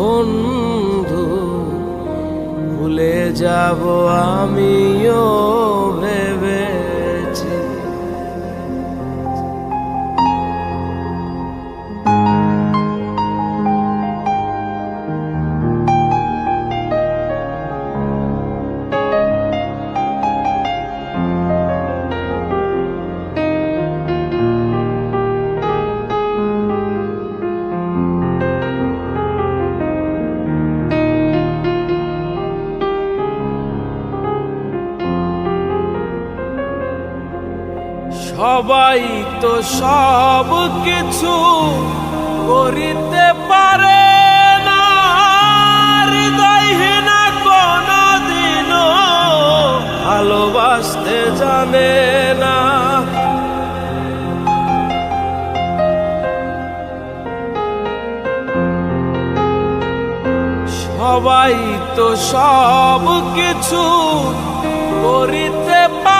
বন্ধু ভুলে যাব আমিও সবাই তো সব কিছু করিতে পারে না। হৃদয়হীনা কোনদিনও, ভালোবাসতে জানে না। সবাই তো সব কিছু করিতে পারে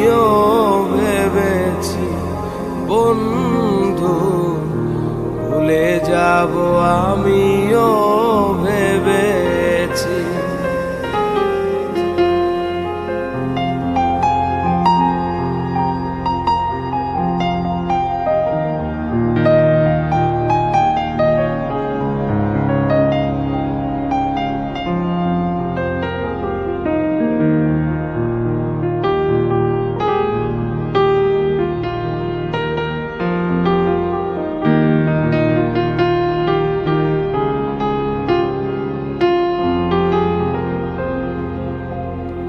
ভুলে যাব আমিও।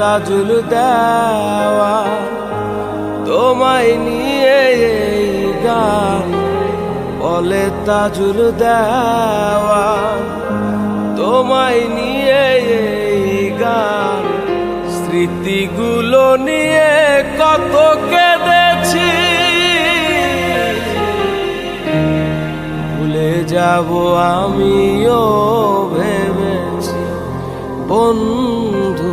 তাজুল দেওয়া, তোমায় নিয়ে এই গান বলে তাজুল দেওয়া, তোমায় নিয়ে এই গান স্মৃতিগুলো নিয়ে কত কেঁদেছি। ভুলে যাব আমিও ভেবেছি বন্ধু